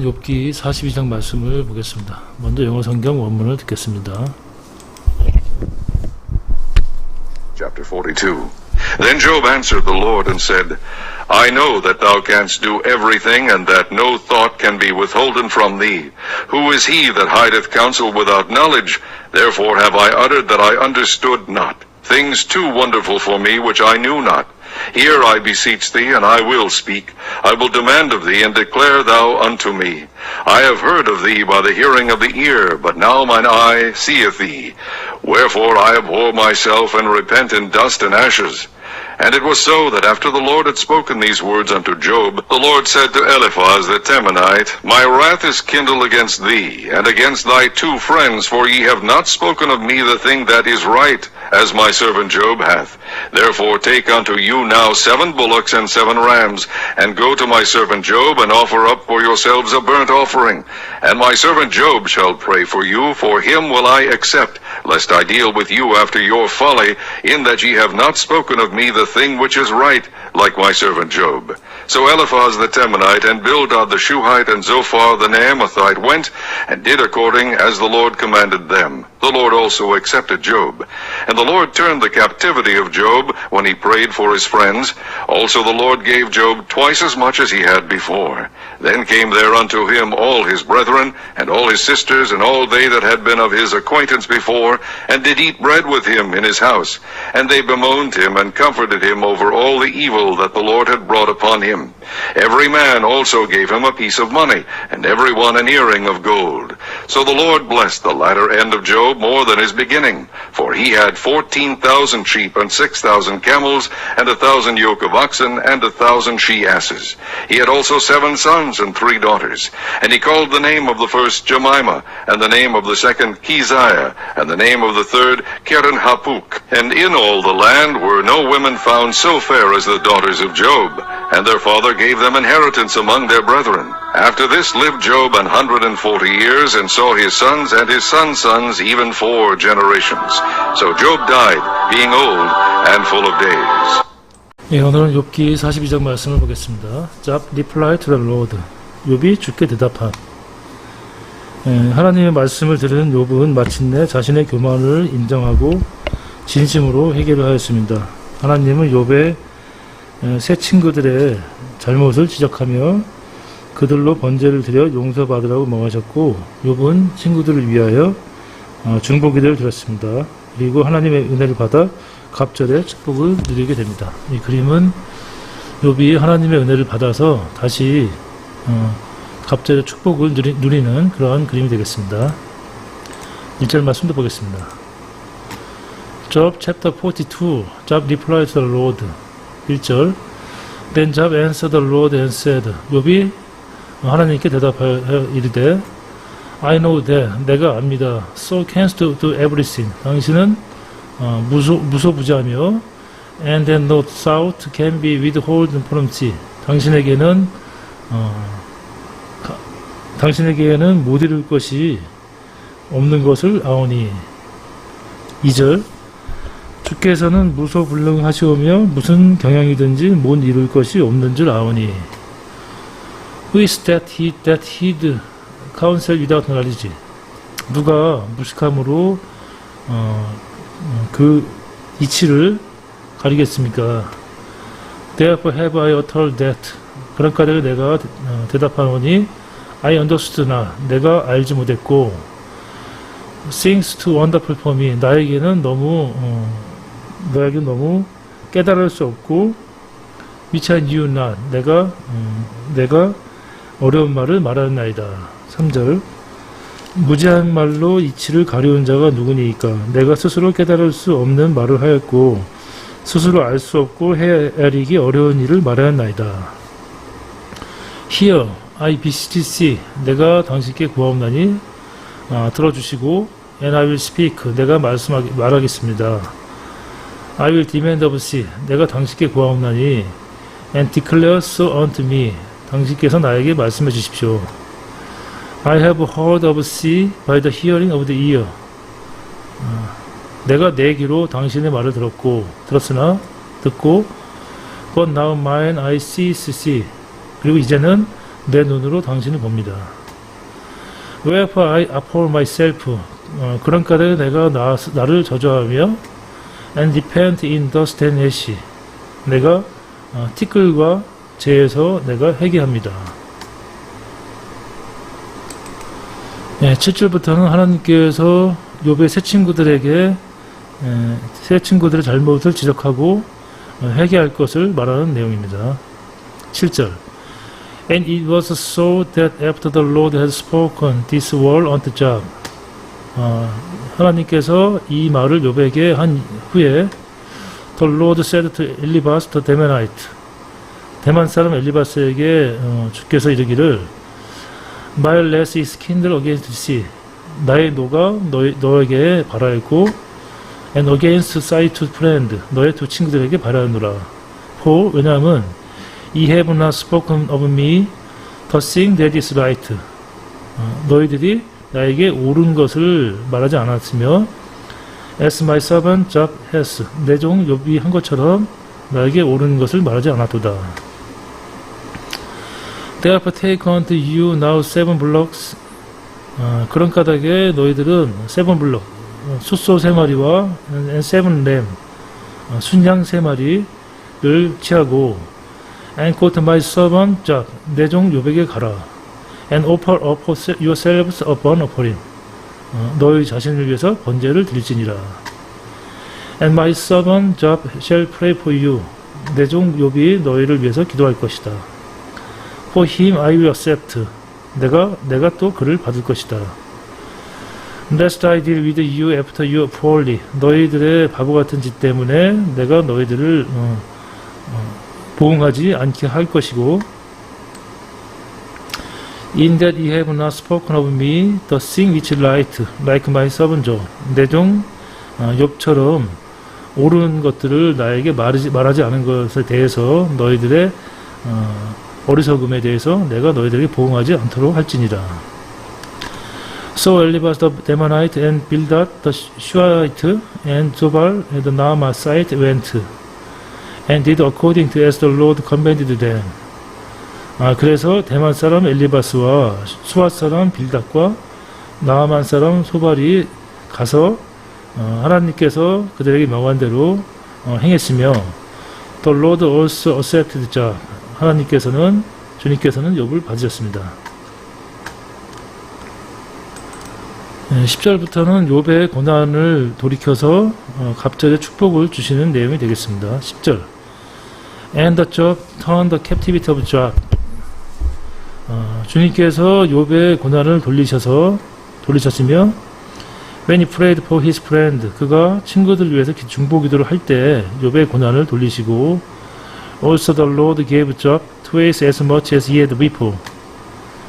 오늘은 욥기 42장 말씀을 보겠습니다. 먼저 영어 성경 원문을 듣겠습니다. Chapter 42. Then Job answered the Lord and said, I know that thou canst do everything, and that no thought can be withholden from thee. Who is he that hideth counsel without knowledge? Therefore have I uttered that I understood not. Things too wonderful for me which I knew not. Hear, I beseech thee, and I will speak. I will demand of thee, and declare thou unto me. I have heard of thee by the hearing of the ear, but now mine eye seeth thee. Wherefore I abhor myself, and repent in dust and ashes. And it was so that after the Lord had spoken these words unto Job, the Lord said to Eliphaz the Temanite, My wrath is kindled against thee, and against thy two friends, for ye have not spoken of me the thing that is right, as my servant Job hath. Therefore take unto you now seven bullocks and seven rams, and go to my servant Job, and offer up for yourselves a burnt offering. And my servant Job shall pray for you, for him will I accept, lest I deal with you after your folly, in that ye have not spoken of me the thing which is right, like my servant Job. So Eliphaz the Temanite, and Bildad the Shuhite, and Zophar the Naamathite went, and did according as the Lord commanded them. The Lord also accepted Job. And the Lord turned the captivity of Job when he prayed for his friends. Also the Lord gave Job twice as much as he had before. Then came there unto him all his brethren, and all his sisters, and all they that had been of his acquaintance before, and did eat bread with him in his house. And they bemoaned him, and comforted him over all the evil that the Lord had brought upon him. Every man also gave him a piece of money, and every one an earring of gold. So the Lord blessed the latter end of Job more than his beginning, for he had fourteen thousand sheep, and six thousand camels, and a thousand yoke of oxen, and a thousand she asses. He had also seven sons and three daughters. And he called the name of the first Jemima, and the name of the second Keziah, and the name of the third Keren Hapuk. And in all the land were no women found so fair as the daughters of Job, and their father gave them inheritance among their brethren. After this lived Job an hundred and forty years, and saw his sons and his sons' sons, even four generations. So Job died, being old and full of days. 예, 오늘은 욥기 42장 말씀을 보겠습니다. Job reply to the Lord. 욥이 주께 대답한. 예, 하나님의 말씀을 들은 욥은 마침내 자신의 교만을 인정하고 진심으로 해결을 하였습니다. 하나님은 욥의 예, 새 친구들의 잘못을 지적하며 그들로 번제를 드려 용서받으라고 명하셨고 욥은 친구들을 위하여 어, 중보기도를 드렸습니다. 그리고 하나님의 은혜를 받아 갑절의 축복을 누리게 됩니다. 이 그림은 욥이 하나님의 은혜를 받아서 다시 어, 갑절의 축복을 누리, 누리는 그러한 그림이 되겠습니다. 1절 말씀도 보겠습니다. Job chapter 42 Job replied to the Lord 1절 Then Job answered the Lord and said 욥이 하나님께 대답하여 이르되 I know that 내가 압니다. So canst do, do everything. 당신은 어, 무소, 무소부자며 and then no thought can be withholden from thee. 당신에게는 어, 가- 당신에게는 못 이룰 것이 없는 것을 아오니 2절 주께서는 무소불능하시오며 무슨 경향이든지 못 이룰 것이 없는 줄 아오니 Who is that he that hid counsel without knowledge? 누가 무식함으로 어, 어, 그 이치를 가리겠습니까? Therefore have I uttered that. 그런 까닭에 내가 어, 대답하노니 I understood not. 내가 알지 못했고 Things too wonderful for me. 나에게는 너무 어, 너에게 너무 깨달을 수 없고 knew not. 내가 음, 내가 어려운 말을 말하였나이다. 3절 무지한 말로 이치를 가려운 자가 누구니까 내가 스스로 깨달을 수 없는 말을 하였고 스스로 알 수 없고 헤아리기 어려운 일을 말하였나이다. Here I beseech thee 내가 당신께 구하옵나니 아, 들어주시고 and I will speak 내가 말씀하기 말하겠습니다. I will demand of thee 내가 당신께 구하옵나니 and declare so unto me 당신께서 나에게 말씀해 주십시오. I have heard of thee by the hearing of the ear. 아, 내가 내 귀로 당신의 말을 들었고 들었으나 듣고 but now mine I see see 그리고 이제는 내 눈으로 당신을 봅니다. Wherefore I abhor myself. 어, 그런 까닭에 내가 나, 나를 저주하며 and repent in and ash. 내가 어, 티끌과 재에서 내가 회개합니다. 네, 7절부터는 하나님께서 욥의 새 친구들에게 에, 새 친구들의 잘못을 지적하고 어, 회개할 것을 말하는 내용입니다. 7절 And it was so that after the Lord had spoken this word unto Job 어, 하나님께서 이 말을 욥에게 한 후에 The Lord said to Eliphaz the Temanite 대만 사람 엘리바스에게 어, 주께서 이르기를 My less is kindled against the sea 나의 노가 너, 너에게 발하였고 and against thy two friend 너의 두 친구들에게 발하였노라 for 왜냐하면 Ye have not spoken of me the thing that is right 어, 너희들이 나에게 옳은 것을 말하지 않았으며 as my servant Job has 내 종 욥이 한 것처럼 나에게 옳은 것을 말하지 않았도다 Therefore take unto you now seven blocks 어, 그런 까닭에 너희들은 세븐 어, 숫소 세 마리와 lamb 어, 순양 세 마리를 취하고 and go to my servant Job 내 종 요백에 가라 and offer up yourselves upon offering 어, 너희 자신을 위해서 번제를 드릴지니라 and my servant Job shall pray for you 내종 욥이 너희를 위해서 기도할 것이다 for him I will accept 내가 내가 또 그를 받을 것이다 Lest I deal with you after your folly 너희들의 바보 같은 짓 때문에 내가 너희들을 어, 어, 보응하지 않게 할 것이고 In that ye have not spoken of me the thing which is right like my servant Job 내종 어, 욥처럼 옳은 것들을 나에게 말하지, 말하지 않은 것에 대해서 너희들의 어, 어리석음에 대해서 내가 너희들에게 보응하지 않도록 할지니라. So Eliphaz the Temanite and Bildad the Shuhite and Zobal and the Naamasite went and did according to as the Lord commanded them. 아, 그래서 대만 사람 엘리바스와 수앗 사람 빌닷과 나아만 사람 소발이 가서 어, 하나님께서 그들에게 명한 대로 어, 행했으며 The Lord also accepted Job. 하나님께서는 주님께서는 욥을 받으셨습니다. 10절부터는 욥의 고난을 돌이켜서 어, 갑절의 축복을 주시는 내용이 되겠습니다. 10절 And the Job turned the captivity of Job 어, 주님께서 욥의 고난을 돌리셔서 돌리셨으며 When he prayed for his friend 그가 친구들 위해서 기- 중보 기도를 할 때 욥의 고난을 돌리시고 Also the Lord gave Job twice as much as he had before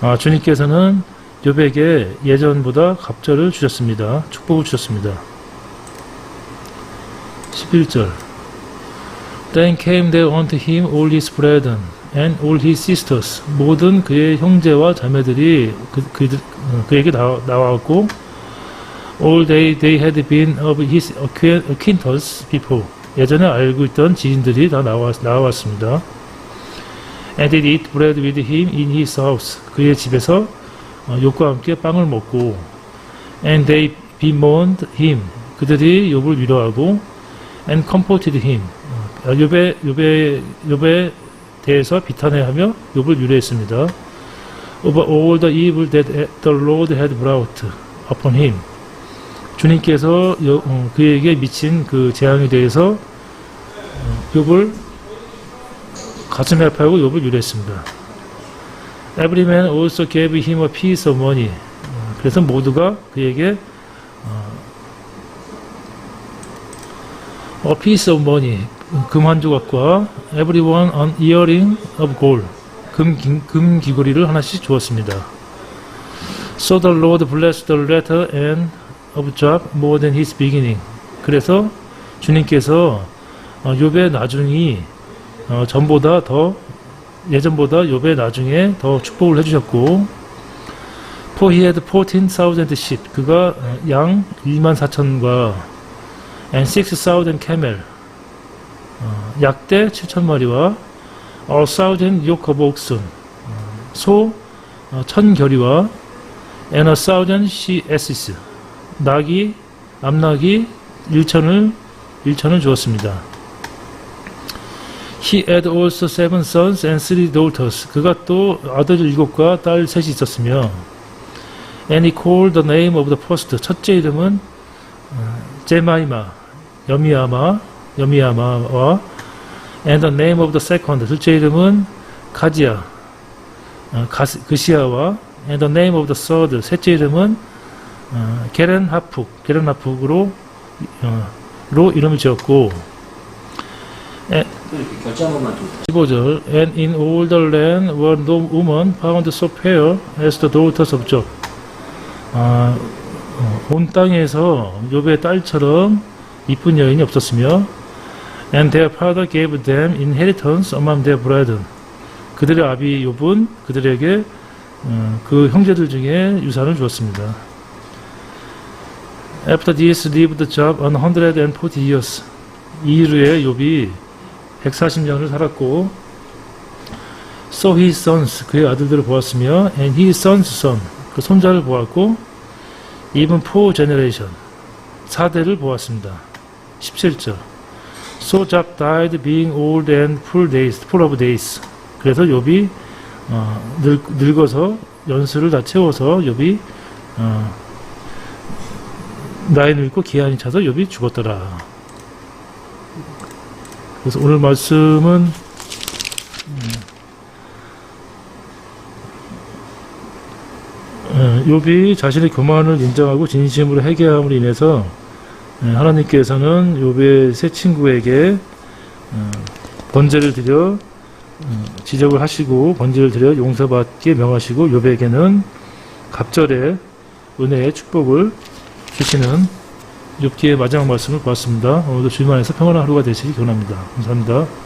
아, 주님께서는 욥에게 예전보다 갑절을 주셨습니다. 축복을 주셨습니다. 11절 Then came there unto him all his brethren and all his sisters 모든 그의 형제와 자매들이 그, 그, 그에게 나와, 나왔고 all they, they had been of his acquaint- acquaintance before 예전에 알고 있던 지인들이 다 나와, 나왔습니다. And they eat bread with him in his house 그의 집에서 어, 욥과 함께 빵을 먹고 and they bemoaned him 그들이 욥을 위로하고 and comforted him 어, 욥의 욥의 욥에 대해서 비탄해하며 욥을 위로했습니다. over all the evil that the Lord had brought upon him 주님께서 여- 어, 그에게 미친 그 재앙에 대해서 어, 욥을 가슴에 아파하고 욥을 위로했습니다. Every man also gave him a piece of money. 어, 그래서 모두가 그에게 어, a piece of money, 금 한 조각과 everyone an earring of gold, 금, 기- 금 귀걸이를 하나씩 주었습니다. So the Lord blessed the latter end of Job more than his beginning. 그래서 주님께서 어, 욥의 나중이 어, 전보다 더 예전보다 욥의 나중에 더 축복을 해주셨고 For he had 14,000 sheep 그가 어, 양 2만 4천과 and 6,000 camel 어, 약대 7천 마리와 1,000 yoke of oxen 소 어, 천 결의와 and a thousand she asses 낙이 암낙이 일천을 일천을 주었습니다. He had also seven sons and three daughters. 그가 또 아들 일곱과 딸 셋이 있었으며 And he called the name of the first. 첫째 이름은 어, 제마이마, 여미야마, 여미야마와 And the name of the second. 둘째 이름은 가지야, 어, 가스, 그시아와 And the name of the third. 셋째 이름은 어, 게렌하푹, 게렌하푹으로 어, 로 이름을 지었고 좀 15절 And in all the land were no woman found so fair as the daughters of Job 아, 어, 온 땅에서 욥의 딸처럼 이쁜 여인이 없었으며 And their father gave them inheritance among their brethren 그들의 아비 욥은 그들에게 어, 그 형제들 중에 유산을 주었습니다 After this lived Job 140 years 이 후에 욥이 140년을 살았고 So his sons 그의 아들들을 보았으며 and his son's son 그 손자를 보았고 even four generation 4대를 보았습니다. 17절 So Job died being old and full days full of days 그래서 욥이 어, 늙, 늙어서 연수를 다 채워서 욥이 어, 나이 늙고 기한이 차서 욥이 죽었더라. 그래서 오늘 말씀은 음, 욥이 자신의 교만을 인정하고 진심으로 회개함으로 인해서 예, 하나님께서는 욥의 세 친구에게 어, 번제를 드려 어, 지적을 하시고 번제를 드려 용서받게 명하시고 욥에게는 갑절의 은혜의 축복을 주시는 욥기의 마지막 말씀을 보았습니다. 오늘도 주님 안에서 평안한 하루가 되시기 기원합니다. 감사합니다.